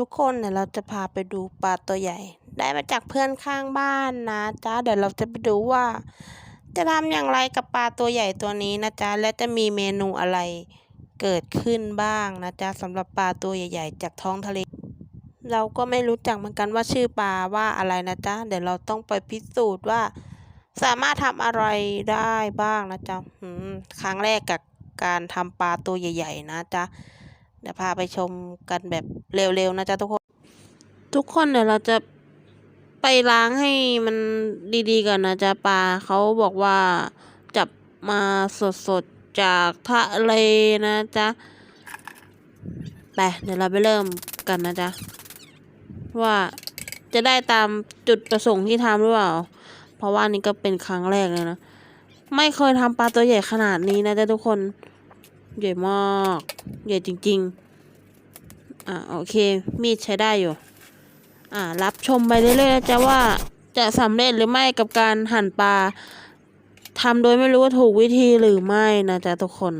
ทุกคนเดี๋ยวเราจะพาไปดูปลาตัวใหญ่ ได้มาจากเพื่อนข้างบ้านนะจ๊ะเดี๋ยวเราจะไปดูว่า จะทำอย่างไรกับปลาตัวใหญ่ตัวนี้นะจ๊ะและจะมีเมนูอะไรเกิดขึ้นบ้างนะจ๊ะสำหรับปลาตัวใหญ่ ๆ จากท้องทะเล เราก็ไม่รู้จักเหมือนกันว่าชื่อปลาว่าอะไรนะจ๊ะเดี๋ยวเราต้องไปพิสูจน์ว่า สามารถทำอะไรได้บ้างนะจ๊ะครั้งแรกกับการทำปลาตัวใหญ่ ๆ นะจ๊ะ เดี๋ยวพาไปชมกันแบบเร็วๆนะจ๊ะทุกคน ทุกคนเดี๋ยวเราจะไปล้างให้มันดีๆก่อนนะจ๊ะปลาเขาบอกว่าจับมาสดๆจากทะเลนะจ๊ะไปเดี๋ยวเราไปเริ่มกันนะจ๊ะว่าจะได้ตามจุดประสงค์ที่ทำหรือเปล่า เพราะว่านี่ก็เป็นครั้งแรกเลยนะ ไม่เคยทำปลาตัวใหญ่ขนาดนี้นะจ๊ะทุกคน ใหญ่มาก ใหญ่จริง ๆ อ่าโอเค มีดใช้ได้อยู่ อ่า รับชมไปเรื่อยๆนะจ๊ะว่าจะสำเร็จหรือไม่กับการหั่นปลาทำโดยไม่รู้ว่าถูกวิธีหรือไม่นะจ๊ะทุกคน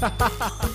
Ha ha ha!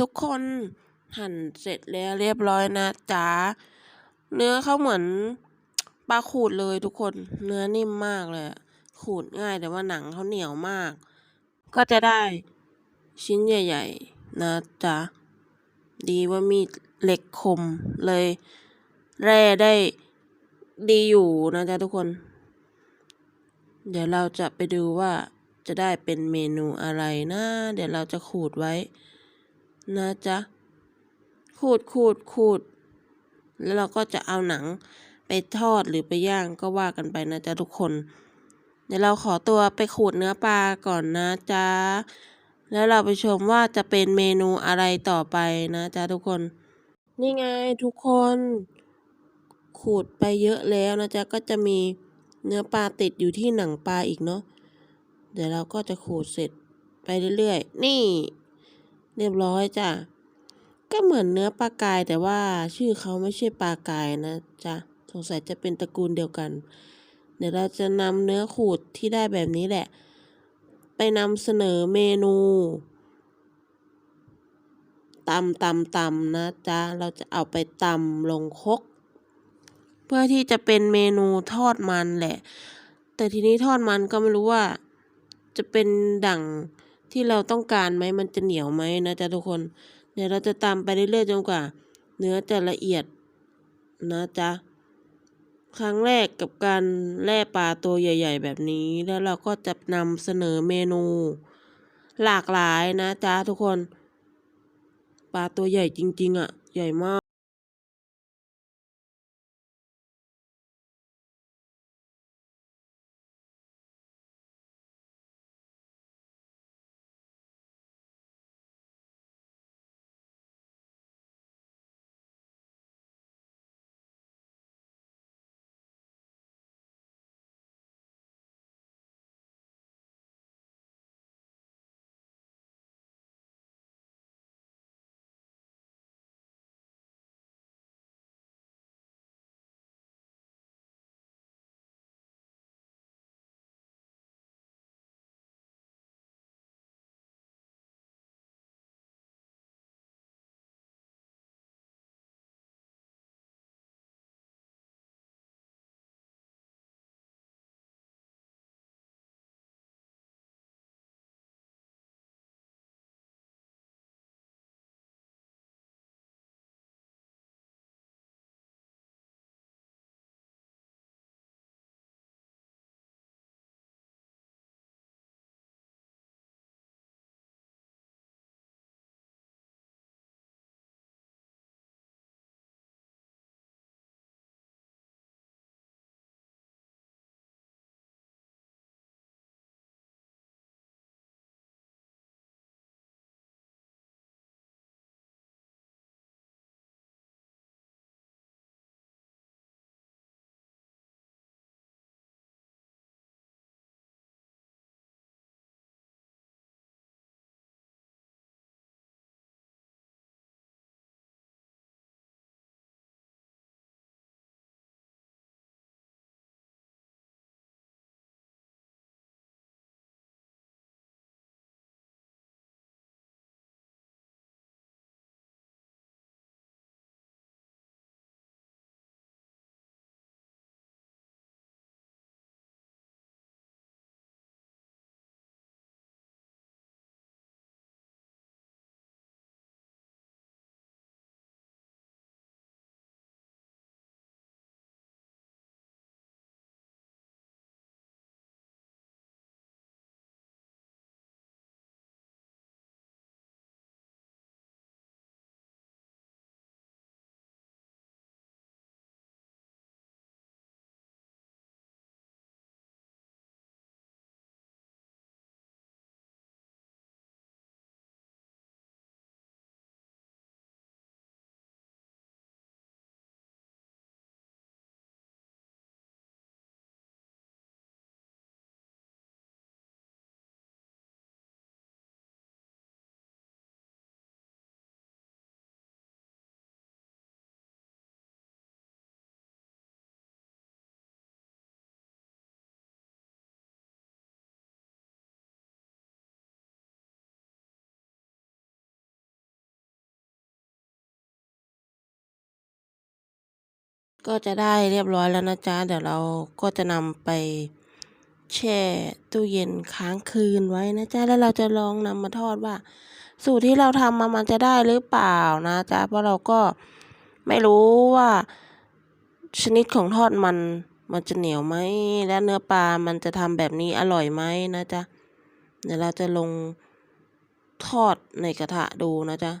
ทุกคนหั่นเสร็จแล้วเรียบร้อยนะจ๊ะเนื้อเขาเหมือนปลาขูดเลยทุกคนเนื้อนิ่มมากเลย ขูดง่ายแต่ว่าหนังเขาเหนียวมาก ก็จะได้ชิ้นใหญ่ ๆ นะจ๊ะดีว่ามีดเหล็กคมเลย แร่ได้ดีอยู่นะจ๊ะทุกคน เดี๋ยวเราจะไปดูว่าจะได้เป็นเมนูอะไรนะ เดี๋ยวเราจะขูดไว้ นะจ๊ะ ขูดขูดขูด แล้วเราก็จะเอาหนังไปทอดหรือไปย่างก็ว่ากันไปนะจ๊ะทุกคน เดี๋ยวเราขอตัวไปขูดเนื้อปลาก่อนนะจ๊ะ แล้วเราไปชมว่าจะเป็นเมนูอะไรต่อไปนะจ๊ะทุกคน นี่ไงทุกคน ขูดไปเยอะแล้วนะจ๊ะก็จะมีเนื้อปลาติดอยู่ที่หนังปลาอีกเนาะ เดี๋ยวเราก็จะขูดเสร็จไปเรื่อยๆ นี่ เรียบร้อยจ้ะ ก็เหมือนเนื้อปลากายแต่ว่าชื่อเขาไม่ใช่ปลากายนะจ๊ะ สงสัยจะเป็นตระกูลเดียวกัน เดี๋ยวเราจะนำเนื้อขูดที่ได้แบบนี้แหละ ไปนำเสนอเมนูตำตำตำนะจ๊ะ เราจะเอาไปตำลงคก เพื่อที่จะเป็นเมนูทอดมันแหละ แต่ทีนี้ทอดมันก็ไม่รู้ว่า จะเป็นดั่ง ที่เราต้องการไหมมันจะเหนียวไหมนะจ๊ะทุกคนเดี๋ยวเราจะตำไปเรื่อยๆจนกว่า เนื้อจะละเอียดนะจ๊ะครั้งแรกกับการแล่ปลาตัวใหญ่ ๆ แบบนี้ แล้วเราก็จะนำเสนอเมนู หลากหลายนะจ๊ะทุกคน ปลาตัวใหญ่จริง ๆอะ ใหญ่มาก ก็จะได้เรียบร้อยแล้วนะจ๊ะ เดี๋ยวเราก็จะนำไปแช่ตู้เย็นค้างคืนไว้นะจ๊ะ แล้วเราจะลองนำมาทอดว่า สูตรที่เราทำมามันจะได้หรือเปล่านะจ๊ะ เพราะเราก็ไม่รู้ว่า ชนิดของทอดมันมันจะเหนียวไหม และเนื้อปลา มันจะทำแบบนี้อร่อยไหมนะจ๊ะ เดี๋ยวเราจะลงทอดในกระทะดูนะจ๊ะ